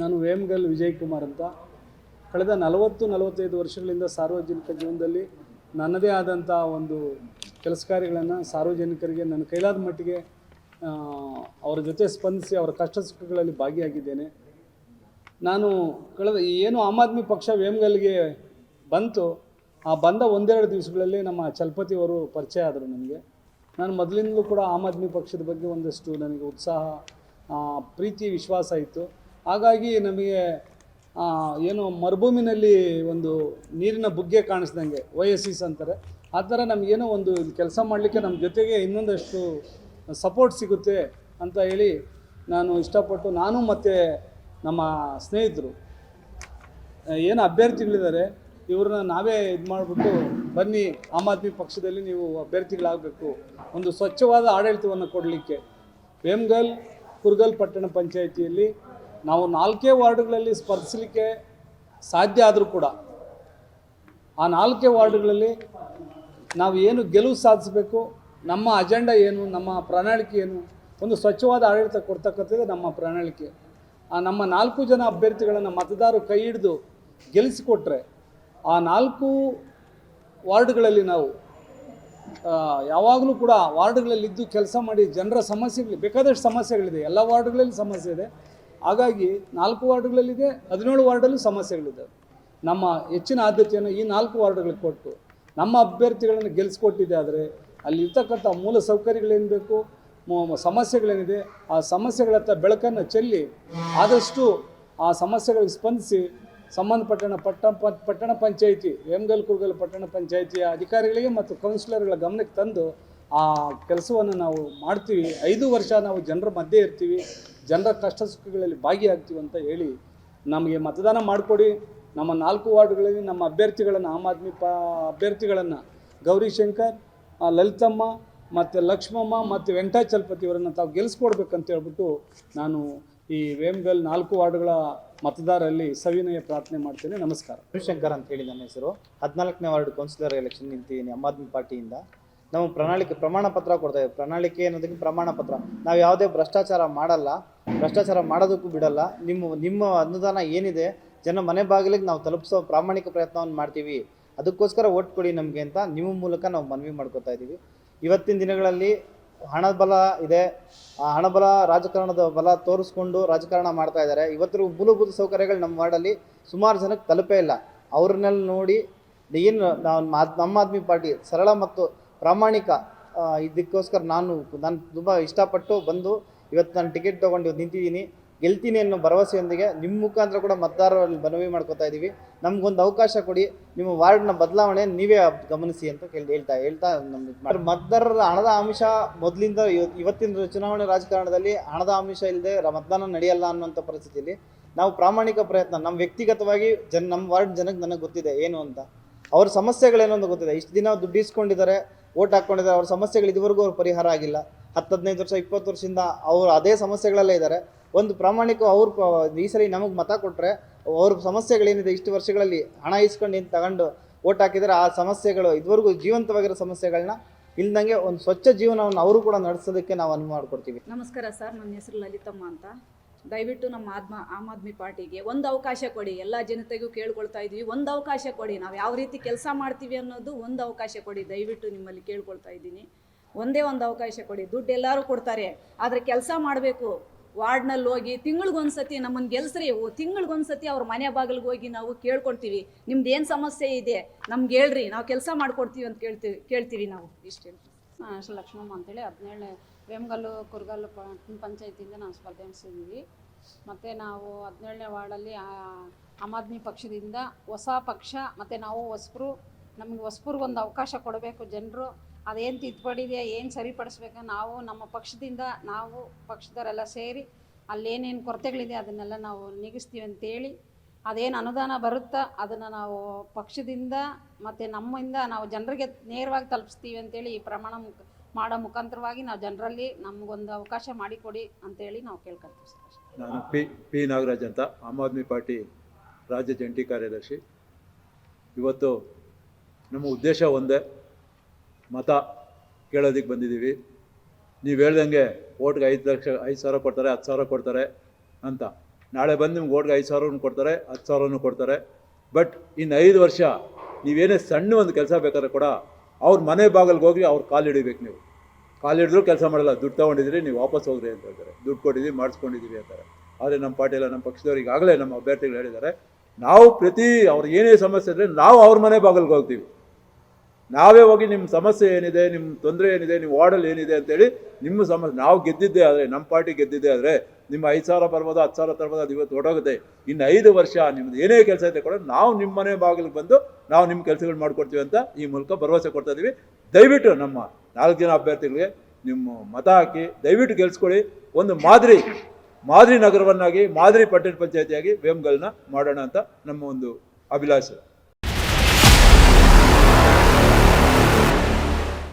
ನಾನು ವೇಮ್ಗಲ್ ವಿಜಯ್ ಕುಮಾರ್ ಅಂತ. ಕಳೆದ ನಲವತ್ತು, ನಲವತ್ತೈದು ವರ್ಷಗಳಿಂದ ಸಾರ್ವಜನಿಕ ಜೀವನದಲ್ಲಿ ನನ್ನದೇ ಆದಂಥ ಒಂದು ಕೆಲಸ ಕಾರ್ಯಗಳನ್ನು ಸಾರ್ವಜನಿಕರಿಗೆ ನನ್ನ ಕೈಲಾದ ಮಟ್ಟಿಗೆ ಅವರ ಜೊತೆ ಸ್ಪಂದಿಸಿ ಅವರ ಕಷ್ಟ ಸುಖಗಳಲ್ಲಿ ಭಾಗಿಯಾಗಿದ್ದೇನೆ. ನಾನು ಕಳೆದ ಏನು ಆಮ್ ಆದ್ಮಿ ಪಕ್ಷ ವೇಮ್ಗಲ್ಗೆ ಬಂತು, ಆ ಬಂದ ಒಂದೆರಡು ದಿವಸಗಳಲ್ಲಿ ನಮ್ಮ ಚಲಪತಿಯವರು ಪರಿಚಯ ಆದರು ನನಗೆ. ನಾನು ಮೊದಲಿಂದಲೂ ಕೂಡ ಆಮ್ ಆದ್ಮಿ ಪಕ್ಷದ ಬಗ್ಗೆ ಒಂದಷ್ಟು ನನಗೆ ಉತ್ಸಾಹ ಪ್ರೀತಿ, ವಿಶ್ವಾಸ ಇತ್ತು. ಹಾಗಾಗಿ ನಮಗೆ ಏನು ಮರುಭೂಮಿನಲ್ಲಿ ಒಂದು ನೀರಿನ ಬುಗ್ಗೆ ಕಾಣಿಸ್ದಂಗೆ, ಓಯಸಿಸ್ ಅಂತಾರೆ. ಆ ಥರ ನಮಗೇನೋ ಒಂದು ಕೆಲಸ ಮಾಡಲಿಕ್ಕೆ ನಮ್ಮ ಜೊತೆಗೆ ಇನ್ನೊಂದಷ್ಟು ಸಪೋರ್ಟ್ ಸಿಗುತ್ತೆ ಅಂತ ಹೇಳಿ ನಾನು ಇಷ್ಟಪಟ್ಟು ನಾನು ಮತ್ತು ನಮ್ಮ ಸ್ನೇಹಿತರು ಏನು ಅಭ್ಯರ್ಥಿಗಳಿದ್ದಾರೆ, ಇವ್ರನ್ನ ನಾವೇ ಇದು ಮಾಡಿಬಿಟ್ಟು ಬನ್ನಿ, ಆಮ್ ಆದ್ಮಿ ಪಕ್ಷದಲ್ಲಿ ನೀವು ಅಭ್ಯರ್ಥಿಗಳಾಗಬೇಕು. ಒಂದು ಸ್ವಚ್ಛವಾದ ಆಡಳಿತವನ್ನು ಕೊಡಲಿಕ್ಕೆ ವೇಮ್ಗಲ್ ಕುರ್ಗಲ್ ಪಟ್ಟಣ ಪಂಚಾಯಿತಿಯಲ್ಲಿ ನಾವು ನಾಲ್ಕೇ ವಾರ್ಡ್ಗಳಲ್ಲಿ ಸ್ಪರ್ಧಿಸಲಿಕ್ಕೆ ಸಾಧ್ಯ ಆದರೂ ಕೂಡ ಆ ನಾಲ್ಕೇ ವಾರ್ಡ್ಗಳಲ್ಲಿ ನಾವು ಏನು ಗೆಲುವು ಸಾಧಿಸಬೇಕು, ನಮ್ಮ ಅಜೆಂಡಾ ಏನು, ನಮ್ಮ ಪ್ರಣಾಳಿಕೆ ಏನು, ಒಂದು ಸ್ವಚ್ಛವಾದ ಆಡಳಿತ ಕೊಡ್ತಕ್ಕಂಥದ್ದು ನಮ್ಮ ಪ್ರಣಾಳಿಕೆ. ಆ ನಮ್ಮ ನಾಲ್ಕು ಜನ ಅಭ್ಯರ್ಥಿಗಳನ್ನು ಮತದಾರರು ಕೈ ಹಿಡಿದು ಗೆಲ್ಲಿಸಿಕೊಟ್ರೆ ಆ ನಾಲ್ಕು ವಾರ್ಡ್ಗಳಲ್ಲಿ ನಾವು ಯಾವಾಗಲೂ ಕೂಡ ವಾರ್ಡ್ಗಳಲ್ಲಿ ಇದ್ದು ಕೆಲಸ ಮಾಡಿ ಜನರ ಸಮಸ್ಯೆಗಳು ಬೇಕಾದಷ್ಟು ಸಮಸ್ಯೆಗಳಿದೆ, ಎಲ್ಲ ವಾರ್ಡ್ಗಳಲ್ಲಿ ಸಮಸ್ಯೆ ಇದೆ. ಹಾಗಾಗಿ ನಾಲ್ಕು ವಾರ್ಡ್ಗಳಲ್ಲಿದೆ, ಹದಿನೇಳು ವಾರ್ಡಲ್ಲೂ ಸಮಸ್ಯೆಗಳಿದೆ. ನಮ್ಮ ಹೆಚ್ಚಿನ ಆದ್ಯತೆಯನ್ನು ಈ ನಾಲ್ಕು ವಾರ್ಡ್ಗಳಿಗೆ ಕೊಟ್ಟು, ನಮ್ಮ ಅಭ್ಯರ್ಥಿಗಳನ್ನು ಗೆಲ್ಲಿಸ್ಕೊಟ್ಟಿದೆ ಆದರೆ, ಅಲ್ಲಿ ಇರ್ತಕ್ಕಂಥ ಮೂಲ ಸೌಕರ್ಯಗಳೇನು ಬೇಕು ಸಮಸ್ಯೆಗಳೇನಿದೆ, ಆ ಸಮಸ್ಯೆಗಳತ್ತ ಬೆಳಕನ್ನು ಚೆಲ್ಲಿ, ಆದಷ್ಟು ಆ ಸಮಸ್ಯೆಗಳಿಗೆ ಸ್ಪಂದಿಸಿ, ಸಂಬಂಧಪಟ್ಟಣ ಪಟ್ಟ, ಪಟ್ಟಣ ಪಂಚಾಯಿತಿ, ವೇಮಗಲ್, ಕುರ್ಗಲ್ ಪಟ್ಟಣ ಪಂಚಾಯಿತಿಯ ಅಧಿಕಾರಿಗಳಿಗೆ ಮತ್ತು ಕೌನ್ಸಿಲರ್ಗಳ ಗಮನಕ್ಕೆ ತಂದು ಆ ಕೆಲಸವನ್ನು ನಾವು ಮಾಡ್ತೀವಿ. ಐದು ವರ್ಷ ನಾವು ಜನರ ಮಧ್ಯೆ ಇರ್ತೀವಿ. ಜನರ ಕಷ್ಟ ಸುಖಗಳಲ್ಲಿ ಭಾಗಿಯಾಗ್ತೀವಿ ಅಂತ ಹೇಳಿ ನಮಗೆ ಮತದಾನ ಮಾಡಿಕೊಡಿ. ನಮ್ಮ ನಾಲ್ಕು ವಾರ್ಡ್ಗಳಲ್ಲಿ ನಮ್ಮ ಅಭ್ಯರ್ಥಿಗಳನ್ನು ಆಮ್ ಆದ್ಮಿ ಪ ಅಭ್ಯರ್ಥಿಗಳನ್ನು ಗೌರಿಶಂಕರ್ ಲಲಿತಮ್ಮ ಮತ್ತು ಲಕ್ಷ್ಮಮ್ಮ ಮತ್ತು ವೆಂಕಟಾಚಲಪತಿ ಅವರನ್ನು ತಾವು ಗೆಲ್ಲಿಸ್ಕೊಡ್ಬೇಕಂತ ಹೇಳ್ಬಿಟ್ಟು ನಾನು ಈ ವೇಮ್ಗಲ್ ನಾಲ್ಕು ವಾರ್ಡ್ಗಳ ಮತದಾರರಲ್ಲಿ ಸವಿನಯ ಪ್ರಾರ್ಥನೆ ಮಾಡ್ತೇನೆ. ನಮಸ್ಕಾರ. ಗೌರಿಶಂಕರ್ ಅಂತ ಹೇಳಿ ನನ್ನ ಹೆಸರು. ಹದಿನಾಲ್ಕನೇ ವಾರ್ಡ್ ಕೌನ್ಸಿಲರ್ ಎಲೆಕ್ಷನ್ ನಿಂತಿದ್ದೀನಿ. ಆಮ್ ಆದ್ಮಿ ಪಾರ್ಟಿಯಿಂದ. ನಾವು ಪ್ರಣಾಳಿಕೆ ಪ್ರಮಾಣ ಪತ್ರ ಕೊಡ್ತಾ ಇದ್ದೀವಿ. ಪ್ರಣಾಳಿಕೆ ಅನ್ನೋದಕ್ಕೆ ಪ್ರಮಾಣ ಪತ್ರ ನಾವು ಯಾವುದೇ ಭ್ರಷ್ಟಾಚಾರ ಮಾಡಲ್ಲ. ಭ್ರಷ್ಟಾಚಾರ ಮಾಡೋದಕ್ಕೂ ಬಿಡಲ್ಲ. ನಿಮ್ಮ ನಿಮ್ಮ ಅನುದಾನ ಏನಿದೆ, ಜನ ಮನೆ ಬಾಗಿಲಿಗೆ ನಾವು ತಲುಪಿಸೋ ಪ್ರಾಮಾಣಿಕ ಪ್ರಯತ್ನವನ್ನು ಮಾಡ್ತೀವಿ. ಅದಕ್ಕೋಸ್ಕರ ಓಟ್ ಕೊಡಿ ನಮಗೆ ಅಂತ ನಿಮ್ಮ ಮೂಲಕ ನಾವು ಮನವಿ ಮಾಡ್ಕೋತಾ ಇದ್ದೀವಿ. ಇವತ್ತಿನ ದಿನಗಳಲ್ಲಿ ಹಣಬಲ ಇದೆ. ಆ ಹಣಬಲ ರಾಜಕಾರಣದ ಬಲ ತೋರಿಸ್ಕೊಂಡು ರಾಜಕಾರಣ ಮಾಡ್ತಾ ಇದ್ದಾರೆ. ಇವತ್ತಿನ ಮೂಲಭೂತ ಸೌಕರ್ಯಗಳು ನಮ್ಮ ವಾರ್ಡಲ್ಲಿ ಸುಮಾರು ಜನಕ್ಕೆ ತಲುಪೇ ಇಲ್ಲ. ಅವ್ರನ್ನೆಲ್ಲ ನೋಡಿ, ಏನು ನಾವು ನಮ್ಮ ಆದ್ಮಿ ಪಾರ್ಟಿ ಸರಳ ಮತ್ತು ಪ್ರಾಮಾಣಿಕ ಇದಕ್ಕೋಸ್ಕರ ನಾನು ನಾನು ತುಂಬ ಇಷ್ಟಪಟ್ಟು ಬಂದು ಇವತ್ತು ನಾನು ಟಿಕೆಟ್ ತೊಗೊಂಡು ನಿಂತಿದ್ದೀನಿ. ಗೆಲ್ತೀನಿ ಅನ್ನೋ ಭರವಸೆಯೊಂದಿಗೆ ನಿಮ್ಮ ಮುಖಾಂತರ ಕೂಡ ಮತದಾರರಲ್ಲಿ ಮನವಿ ಮಾಡ್ಕೋತಾ ಇದ್ದೀವಿ ನಮಗೊಂದು ಅವಕಾಶ ಕೊಡಿ. ನಿಮ್ಮ ವಾರ್ಡ್ನ ಬದಲಾವಣೆ ನೀವೇ ಗಮನಿಸಿ ಅಂತ ಕೇಳಿ, ಹೇಳ್ತಾ ಹೇಳ್ತಾ ನಮ್ಮ ಮತದಾರರ ಹಣದ ಅಂಶ ಮೊದಲಿಂದ ಇವತ್ತಿನ ಚುನಾವಣೆ ರಾಜಕಾರಣದಲ್ಲಿ ಹಣದ ಅಂಶ ಇಲ್ಲದೆ ಮತದಾನ ನಡೆಯಲ್ಲ ಅನ್ನೋಂಥ ಪರಿಸ್ಥಿತಿಯಲ್ಲಿ ನಾವು ಪ್ರಾಮಾಣಿಕ ಪ್ರಯತ್ನ ನಮ್ಮ ವ್ಯಕ್ತಿಗತವಾಗಿ ಜನ ನಮ್ಮ ವಾರ್ಡ್ ಜನಕ್ಕೆ ನನಗೆ ಗೊತ್ತಿದೆ ಏನು ಅಂತ. ಅವ್ರ ಸಮಸ್ಯೆಗಳೇನು ಅಂತ ಗೊತ್ತಿದೆ. ಇಷ್ಟು ದಿನ ದುಡ್ಡು ಇಸ್ಕೊಂಡಿದ್ದಾರೆ. ಓಟ್ ಹಾಕೊಂಡಿದ್ದಾರೆ, ಅವ್ರ ಸಮಸ್ಯೆಗಳು ಇದುವರೆಗೂ ಅವ್ರ ಪರಿಹಾರ ಆಗಿಲ್ಲ. ಹತ್ತು ಹದಿನೈದು ವರ್ಷ, ಇಪ್ಪತ್ತು ವರ್ಷದಿಂದ ಅವ್ರು ಅದೇ ಸಮಸ್ಯೆಗಳಲ್ಲೇ ಇದ್ದಾರೆ. ಒಂದು ಪ್ರಾಮಾಣಿಕ ಅವ್ರು ಈ ಸರಿ ನಮಗೆ ಮತ ಕೊಟ್ಟರೆ ಅವ್ರ ಸಮಸ್ಯೆಗಳೇನಿದೆ, ಇಷ್ಟು ವರ್ಷಗಳಲ್ಲಿ ಹಣ ಇಸ್ಕೊಂಡು ಏನು ತಗೊಂಡು ಓಟ್ ಹಾಕಿದರೆ ಆ ಸಮಸ್ಯೆಗಳು ಇದುವರೆಗೂ ಜೀವಂತವಾಗಿರೋ ಸಮಸ್ಯೆಗಳನ್ನ ಇಲ್ದಂಗೆ ಒಂದು ಸ್ವಚ್ಛ ಜೀವನವನ್ನು ಅವರು ಕೂಡ ನಡೆಸೋದಕ್ಕೆ ನಾವು ಅನುವು ಮಾಡಿಕೊಡ್ತೀವಿ. ನಮಸ್ಕಾರ ಸರ್, ನನ್ನ ಹೆಸರು ಲಲಿತಮ್ಮ ಅಂತ. ದಯವಿಟ್ಟು ನಮ್ಮ ಆದ್ಮ, ಆಮ್ ಆದ್ಮಿ ಪಾರ್ಟಿಗೆ ಒಂದು ಅವಕಾಶ ಕೊಡಿ. ಎಲ್ಲ ಜನತೆಗೂ ಕೇಳ್ಕೊಳ್ತಾ ಇದ್ದೀವಿ ಒಂದು ಅವಕಾಶ ಕೊಡಿ. ನಾವು ಯಾವ ರೀತಿ ಕೆಲಸ ಮಾಡ್ತೀವಿ ಅನ್ನೋದು ಒಂದು ಅವಕಾಶ ಕೊಡಿ. ದಯವಿಟ್ಟು ನಿಮ್ಮಲ್ಲಿ ಕೇಳ್ಕೊಳ್ತಾ ಇದ್ದೀನಿ. ಒಂದೇ ಒಂದು ಅವಕಾಶ ಕೊಡಿ. ದುಡ್ಡು ಎಲ್ಲರೂ ಕೊಡ್ತಾರೆ. ಆದರೆ ಕೆಲಸ ಮಾಡಬೇಕು. ವಾರ್ಡ್ನಲ್ಲಿ ಹೋಗಿ ತಿಂಗಳಿಗೊಂದ್ಸತಿ ನಮ್ಮನ್ನು ಗೆಲ್ಸ್ರಿ. ತಿಂಗಳಿಗೊಂದ್ಸತಿ ಅವ್ರ ಮನೆ ಬಾಗಿಲಿಗೆ ಹೋಗಿ ನಾವು ಕೇಳ್ಕೊಳ್ತೀವಿ. ನಿಮ್ದು ಏನು ಸಮಸ್ಯೆ ಇದೆ ನಮ್ಗೆ ಹೇಳ್ರಿ. ನಾವು ಕೆಲಸ ಮಾಡ್ಕೊಡ್ತೀವಿ ಅಂತ ಕೇಳ್ತೀವಿ ಕೇಳ್ತೀವಿ ನಾವು. ಇಷ್ಟೇ ಹಾಂ ಹೆಸರು ಲಕ್ಷ್ಮಮ್ಮ ಅಂತೇಳಿ ಹದಿನೇಳನೇ ವೇಮಗಲ್ಲು, ಕುರ್ಗಲ್ಲು ಪಂಚಾಯತಿಯಿಂದ ನಾವು ಸ್ಪರ್ಧಿಸಿದ್ದೀವಿ ಮತ್ತು ನಾವು ಹದಿನೇಳನೇ ವಾರ್ಡಲ್ಲಿ ಆಮ್ ಆದ್ಮಿ ಪಕ್ಷದಿಂದ ಹೊಸ ಪಕ್ಷ, ಮತ್ತು ನಾವು ಹೊಸಬ್ರು, ನಮಗೆ ಒಂದು ಅವಕಾಶ ಕೊಡಬೇಕು ಜನರು. ಅದೇನು ತಿದ್ದುಪಡಿದೆಯಾ, ಏನು ಸರಿಪಡಿಸ್ಬೇಕು, ನಾವು ನಮ್ಮ ಪಕ್ಷದಿಂದ ನಾವು ಪಕ್ಷದವರೆಲ್ಲ ಸೇರಿ ಅಲ್ಲೇನೇನು ಕೊರತೆಗಳಿದೆ ಅದನ್ನೆಲ್ಲ ನಾವು ನೀಗಿಸ್ತೀವಿ ಅಂತೇಳಿ, ಅದೇನು ಅನುದಾನ ಬರುತ್ತಾ ಅದನ್ನು ನಾವು ಪಕ್ಷದಿಂದ ಮತ್ತು ನಮ್ಮಿಂದ ನಾವು ಜನರಿಗೆ ನೇರವಾಗಿ ತಲುಪಿಸ್ತೀವಿ ಅಂತೇಳಿ ಈ ಪ್ರಮಾಣ ಮಾಡೋ ಮುಖಾಂತರವಾಗಿ ನಾವು ಜನರಲ್ಲಿ ನಮಗೊಂದು ಅವಕಾಶ ಮಾಡಿಕೊಡಿ ಅಂತೇಳಿ ನಾವು ಕೇಳ್ಕೊಳ್ತೀವಿ ಸರ್. ನಾನು ಪಿ ಪಿ ನಾಗರಾಜ್ ಅಂತ, ಆಮ್ ಆದ್ಮಿ ಪಾರ್ಟಿ ರಾಜ್ಯ ಜಂಟಿ ಕಾರ್ಯದರ್ಶಿ. ಇವತ್ತು ನಮ್ಮ ಉದ್ದೇಶ ಒಂದೇ, ಮತ ಕೇಳೋದಕ್ಕೆ ಬಂದಿದ್ದೀವಿ. ನೀವು ಹೇಳ್ದಂಗೆ ಓಟ್ಗೆ ಐದು ಲಕ್ಷ, ಐದು ಸಾವಿರ ಕೊಡ್ತಾರೆ ಹತ್ತು ಸಾವಿರ ಕೊಡ್ತಾರೆ ಅಂತ. ನಾಳೆ ಬಂದು ನಿಮ್ಗೆ ಓಟ್ಗೆ ಐದು ಸಾವಿರನೂ ಕೊಡ್ತಾರೆ ಹತ್ತು ಸಾವಿರನೂ ಕೊಡ್ತಾರೆ. ಬಟ್ ಇನ್ನು ಐದು ವರ್ಷ ನೀವೇನೇ ಸಣ್ಣ ಒಂದು ಕೆಲಸ ಬೇಕಾದ್ರೆ ಕೂಡ ಅವ್ರ ಮನೆ ಬಾಗಿಲ್ಗೆ ಹೋಗಿ ಅವ್ರ ಕಾಲು ಹಿಡಿಬೇಕು ನೀವು. ಕಾಲು ಹಿಡಿದ್ರು ಕೆಲಸ ಮಾಡಲ್ಲ, ದುಡ್ಡು ತೊಗೊಂಡಿದ್ದೀರಿ, ನೀವು ವಾಪಸ್ ಹೋಗ್ರಿ ಅಂತ ಹೇಳ್ತಾರೆ. ದುಡ್ಡು ಕೊಟ್ಟಿದ್ದೀವಿ ಮಾಡಿಸ್ಕೊಂಡಿದ್ದೀವಿ ಅಂತಾರೆ. ಆದರೆ ನಮ್ಮ ಪಾರ್ಟಿಯಲ್ಲ ನಮ್ಮ ಪಕ್ಷದವ್ರಿಗೆ ಆಗಲೇ ನಮ್ಮ ಅಭ್ಯರ್ಥಿಗಳು ಹೇಳಿದ್ದಾರೆ, ನಾವು ಪ್ರತಿ ಅವ್ರ ಏನೇ ಸಮಸ್ಯೆ ಇದ್ರೆ ನಾವು ಅವ್ರ ಮನೆ ಬಾಗಿಲ್ಗೆ ಹೋಗ್ತೀವಿ. ನಾವೇ ಹೋಗಿ ನಿಮ್ಮ ಸಮಸ್ಯೆ ಏನಿದೆ ನಿಮ್ಮ ತೊಂದರೆ ಏನಿದೆ ನಿಮ್ಮ ವಾರ್ಡಲ್ಲಿ ಏನಿದೆ ಅಂತೇಳಿ ನಿಮ್ಮ ಸಮಸ್ಯೆ, ನಾವು ಗೆದ್ದಿದ್ದೇ ಆದರೆ, ನಮ್ಮ ಪಾರ್ಟಿ ಗೆದ್ದಿದ್ದೇ ಆದರೆ ನಿಮ್ಮ ಐದು ಸಾವಿರ ಬರ್ಬೋದು, ಹತ್ತು ಸಾವಿರ ತರ್ಬೋದು, ಅದು ಇವತ್ತು ಹೊಡೋಗುತ್ತೆ. ಇನ್ನು ಐದು ವರ್ಷ ನಿಮ್ಮದು ಏನೇ ಕೆಲಸ ಇದೆ ಕೂಡ ನಾವು ನಿಮ್ಮ ಮನೆ ಬಾಗಿಲಿಗೆ ಬಂದು ನಾವು ನಿಮ್ಮ ಕೆಲಸಗಳು ಮಾಡಿಕೊಡ್ತೀವಿ ಅಂತ ಈ ಮೂಲಕ ಭರವಸೆ ಕೊಡ್ತಾ ಇದ್ದೀವಿ ದಯವಿಟ್ಟು ನಮ್ಮ ನಾಲ್ಕು ಜನ ಅಭ್ಯರ್ಥಿಗಳಿಗೆ ನಿಮ್ಮ ಮತ ಹಾಕಿ, ದಯವಿಟ್ಟು ಗೆಲ್ಸ್ಕೊಳ್ಳಿ. ಒಂದು ಮಾದರಿ ಮಾದರಿ ನಗರವನ್ನಾಗಿ, ಮಾದರಿ ಪಟ್ಟಣ ಪಂಚಾಯತಿಯಾಗಿ ವೇಮ್ಗಳನ್ನ ಮಾಡೋಣ ಅಂತ ನಮ್ಮ ಒಂದು ಅಭಿಲಾಷೆ.